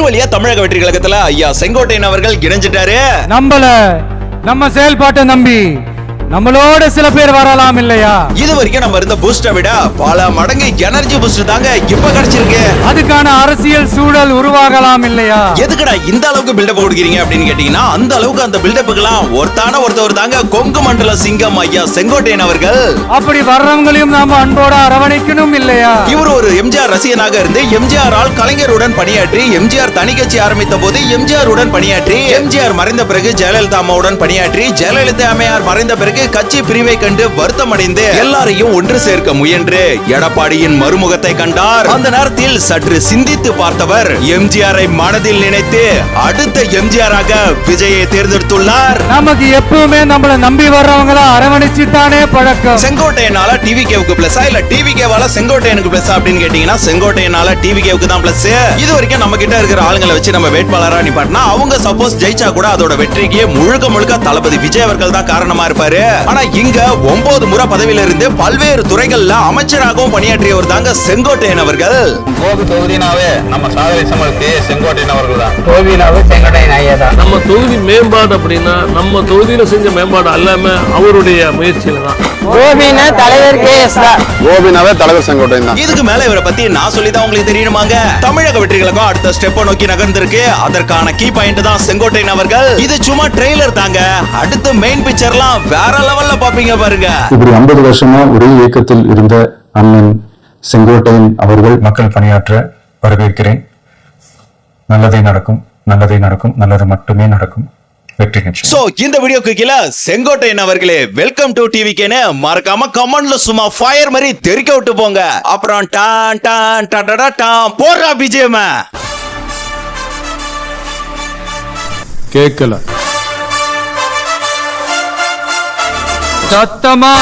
ஒரு வழியா தமிழக வெற்றி கழகத்துல ஐயா செங்கோட்டையன் அவர்கள் இணைஞ்சிட்டாரு. நம்பல. நம்ம செயல்பாட்டை நம்பி. நம்மளோட சில பேர் வரலாம் இல்லையா? இது வரைக்கும் நம்ம இருந்த பூஸ்டை விட பல மடங்கு எனர்ஜி பூஸ்ட் தாங்க இப்ப கிடைச்சிருக்கு. அதுக்கான அரசியல் சூழல் உருவாகலாம் இல்லையா? எதுக்குடா இந்த அளவுக்கு பில்டப் கொடுக்குறீங்க அப்படின்னு கேட்டீங்கன்னா அந்த அளவுக்கு அந்த பில்டப்புக்கெல்லாம் ஒருத்தான ஒருத்தவர் தாங்க கொங்கு மண்டல சிங்கம் ஐயா செங்கோட்டையன் அவர்கள். அப்படி வர்றவங்களையும் நாம அன்போட அரவணைக்கணும் இல்லையா? இவர் ஒரு எம்ஜிஆர் ரசிகனாக இருந்து எம்ஜிஆர் ஆல் கலைஞருடன் பணியாற்றி எம்ஜிஆர் தனி கட்சி ஆரம்பித்த போது எம்ஜிஆர் உடன் பணியாற்றி எம்ஜிஆர் மறைந்த பிறகு ஜெயலலிதா அம்மாவுடன் பணியாற்றி ஜெயலலிதா அம்மையார் மறைந்த பிறகு கட்சி பிரிவை கண்டு வருத்தம் அடைந்து எல்லாரையும் ஒன்று சேர்க்க முயன்று. எடப்பாடியின் மறுமுகத்தை கண்டார். அந்த நேரத்தில் சற்று சிந்தித்து பார்த்தவர் எம்ஜிஆரை மனதில் நினைத்து அடுத்த எம்ஜிஆராக விஜயை தேர்ந்தெடுத்துள்ளார். நமக்கு எப்பவுமே நம்மள நம்பி வர்றவங்கள அரவணைச்சுட்டானே பழக்கம். செங்கோட்டையனால டிவி கேவுக்கு பிளஸா இல்ல டிவி கேவால செங்கோட்டையனுக்கு பிளஸ் அப்படின்னு கேட்டீங்கன்னா செங்கோட்டையனால டிவி கேவுக்கு தான் பிளஸ் இது வரைக்கும் நம்ம கிட்ட இருக்கிற ஆளுங்களை வச்சு நம்ம வேட்பாளரா நிப்பாட்டினா அவங்க சப்போஸ் ஜெயிச்சா கூட அதோட வெற்றிக்கு முழுக்க முழுக்க தளபதி விஜய் அவர்கள் தான் காரணமா இருப்பாரு. ஆனா இங்க ஒன்பது முறை பதவியில இருந்து பல்வேறு துறைகள்ல அமைச்சராகவும் பணியாற்றியவர் தாங்க செங்கோட்டையன் அவர்கள். கோபி தொகுதினாவே நம்ம சாதனை சமர்த்தி செங்கோட்டையன் அவர்கள் தான். கோவிலாவும் செங்கடையன் ஐயா தான். நம்ம தொகுதி மேம்பாடு அப்படின்னா நம்ம தொகுதியில செஞ்ச மேம்பாடு எல்லாமே அவருடைய முயற்சியில தான். கோபினா தலைவர் கே எஸ் தான். கோபினாவே தலைவர் செங்கோட்டையன் தான். இதுக்கு மேல இவரை பத்தி நான் சொல்லி தான் உங்களுக்கு தெரியணுமாங்க. தமிழக வெற்றிகளுக்கும் அடுத்த ஸ்டெப்பை நோக்கி நகர்ந்திருக்கு. அதற்கான கீ பாயிண்ட் தான் செங்கோட்டையன் அவர்கள். இது சும்மா ட்ரெய்லர் தாங்க. அடுத்த மெயின் பிக்சர்லாம் வேற லெவல்ல பாப்பீங்க பாருங்க. இப்படி ஐம்பது வருஷமா ஒரே இயக்கத்தில் இருந்த அண்ணன் செங்கோட்டையன் அவர்கள் மக்கள் பணியாற்ற வரவேற்கிறேன். நல்லதே நடக்கும் நல்லதே நடக்கும் நல்லது மட்டுமே நடக்கும். சோ இந்த வீடியோக்கு கீழே செங்கோட்டையன் அவர்களே வெல்கம் டு டிவி கேனு மறக்காம கமெண்ட்ல சும்மா ஃபயர் மாதிரி தெறிக்க விட்டு போங்க. அப்புறம் டான் டான் டடடா டான் போடுறா பிஜேம கேட்கல దత్తమా?